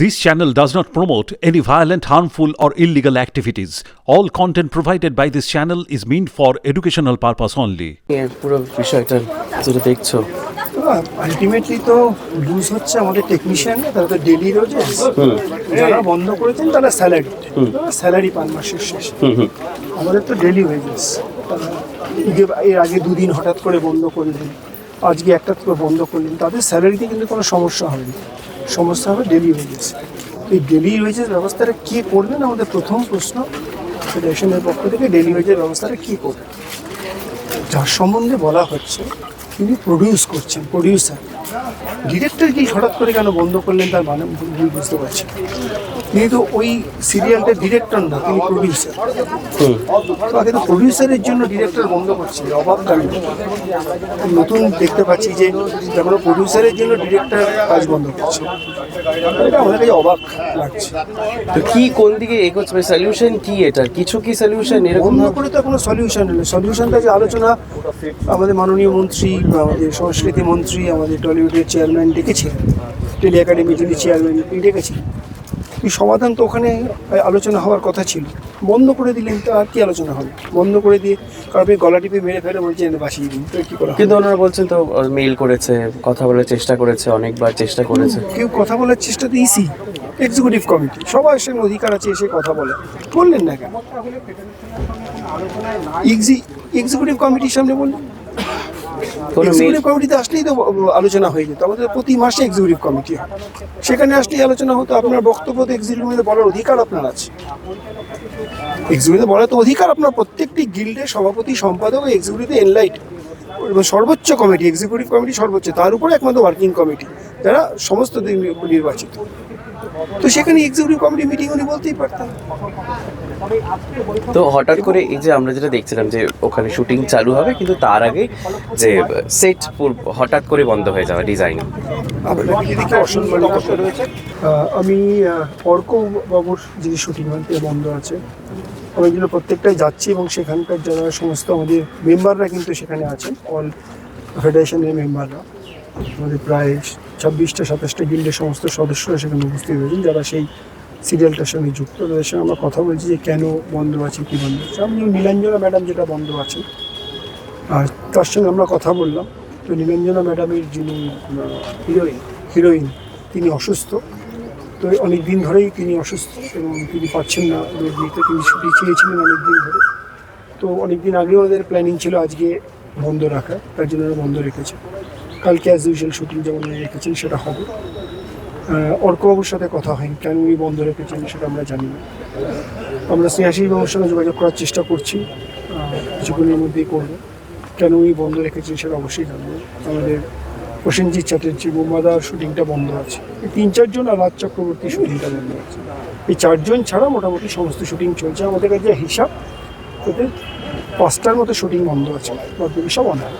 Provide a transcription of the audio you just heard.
This channel does not promote any violent, harmful, or illegal activities. All content provided by this channel is meant for educational purpose only. পুরো বিষয়টা যেটা দেখছ। Ultimately তো loose হচ্ছে আমাদের টেকনিশিয়ানরা তারা তো ডেলি রোজেস যারা বন্ধ করেছেন তারা স্যালারি স্যালারি পান মাসের শেষে। আমাদের তো ডেলি ওয়েজেস এর আগে দুদিন হঠাৎ করে বন্ধ করলেন আজকে একটা করে বন্ধ করলেন তাদের স্যালারিতে কিন্তু কোনো সমস্যা হয়নি। সমস্যা হবে ডেলি ওয়েজেস এই ডেলি ওয়েজেস ব্যবস্থাটা কী করবেন আমাদের প্রথম প্রশ্ন। ফেডারেশনের পক্ষ থেকে ডেলি ওয়েজের ব্যবস্থাটা কী করবে? যার সম্বন্ধে বলা হচ্ছে তিনি প্রডিউস করছেন প্রডিউসার ডিরেক্টর কি হঠাৎ করে কেন বন্ধ করলেন তার মানে ভুল বুঝতে পারছি। তিনি তো ওই সিরিয়ালটা ডিরেক্টর না তিনি প্রডিউসার তো আগে তো প্রডিউসারের জন্য ডিরেক্টর বন্ধ করছে অবাক কাণ্ড নতুন দেখতে পাচ্ছি যে যেমন প্রডিউসারের জন্য ডিরেক্টর কাজ বন্ধ করছে। এটা আমাদের কাছে অবাক লাগছে। তো কি কোন দিকে এগোচ্ছে? সলিউশন কি এটা? কিছু কি সলিউশন এরকম? করে তো কোনো সলিউশন নেই। সলিউশনটা যে আলোচনা আমাদের মাননীয় মন্ত্রী আমাদের সংস্কৃতি মন্ত্রী আমাদের টলিউডের চেয়ারম্যান ডেকেছিলেন। টেলি একাডেমি যিনি চেয়ারম্যান ডেকেছিলেন। এই সমাধান তো ওখানে আলোচনা হওয়ার কথা ছিল। বন্ধ করে দিলেন তো আর কি আলোচনা হবে? বন্ধ করে দিয়ে কারণ আপনি গলা টিপে মেরে ফেলে বলছেন বাঁচিয়ে দিন। তো কি করা কিন্তু ওনারা বলছেন তো মেইল করেছে কথা বলার চেষ্টা করেছে অনেকবার চেষ্টা করেছে। কেউ কথা বলার চেষ্টা তো ইসি এক্সিকিউটিভ কমিটি সবার সঙ্গে অধিকার আছে এসে কথা বলে। বললেন না কেন? এক্সিকিউটিভ কমিটির সামনে বললেন? এক্সিকিউটিভ কমিটিতে আসলেই তো আলোচনা হয়ে যেত। আমাদের প্রতি মাসে এক্সিকিউটিভ কমিটি হয়। সেখানে আসলেই আলোচনা হতো আপনার বক্তব্য তো এক্সিকিউটিভ বলার অধিকার আপনার আছে। এক্সিকিউটিভ বলার তো অধিকার আপনার প্রত্যেকটি গিল্ডের সভাপতি সম্পাদক এক্সিকিউটিভ এনলাইট সর্বোচ্চ কমিটি এক্সিকিউটিভ কমিটি সর্বোচ্চ তার উপরে একমাত্র ওয়ার্কিং কমিটি যারা সমস্ত দিন নির্বাচিত। তো সেখানে এক্সিকিউটিভ কমিটি মিটিং উনি বলতেই পারতেন তো হঠাৎ করে এই যে আমরা যেটা দেখছিলাম যে ওখানে শুটিং চালু হবে কিন্তু তার আগে যে সেট হঠাৎ করে বন্ধ হয়ে যাওয়া ডিজাইন আমি অর্ক বাবুর যে শুটিং বন্ধ আছে। আমি এগুলো প্রত্যেকটাই যাচ্ছি এবং সেখানকার যারা সমস্ত আমাদের মেম্বাররা কিন্তু সেখানে আছেন। অল ফেডারেশনের মেম্বাররা আমাদের প্রায় ছাব্বিশটা সাতাশটা গিল্ডের সমস্ত সদস্যরা সেখানে উপস্থিত হয়েছেন যারা সেই সিরিয়ালটার সঙ্গে যুক্ত। তাদের সঙ্গে আমরা কথা বলছি যে কেন বন্ধ আছে কী বন্ধ আছে। আমি নীলাঞ্জনা ম্যাডাম যেটা বন্ধ আছে আর তার সঙ্গে আমরা কথা বললাম। তো নীলাঞ্জনা ম্যাডামের যিনি হিরোইন হিরোইন তিনি অসুস্থ। তো অনেক দিন ধরেই তিনি অসুস্থ এবং তিনি পাচ্ছেন না রোগ নিতে। তিনি ছুটি চেয়েছিলেন অনেক দিন ধরে। তো অনেক দিন আগেও ওদের প্ল্যানিং ছিল আজকে বন্ধ রাখা তার জন্য ওরা বন্ধ রেখেছে। কালকে অ্যাজ ইউজুয়াল শুটিং যেমন রেখেছেন সেটা হবে। অর্কবাবুর সাথে কথা হয়নি কেন উনি বন্ধ রেখেছেন সেটা আমরা জানি না। আমরা স্নেহাশিস বাবুর সঙ্গে যোগাযোগ করার চেষ্টা করছি কিছুক্ষণের মধ্যেই করব। কেন উনি বন্ধ রেখেছেন সেটা অবশ্যই জানব। আমাদের প্রসেনজিৎ চ্যাটার্জি বোমাদার শুটিংটা বন্ধ আছে। এই তিন চারজন আর রাজ চক্রবর্তী শুটিংটা বন্ধ আছে। এই চারজন ছাড়া মোটামুটি সমস্ত শুটিং চলছে। আমাদের কাছে হিসাব, ওদের পাঁচটার মতো শুটিং বন্ধ আছে। বাকি সব অনার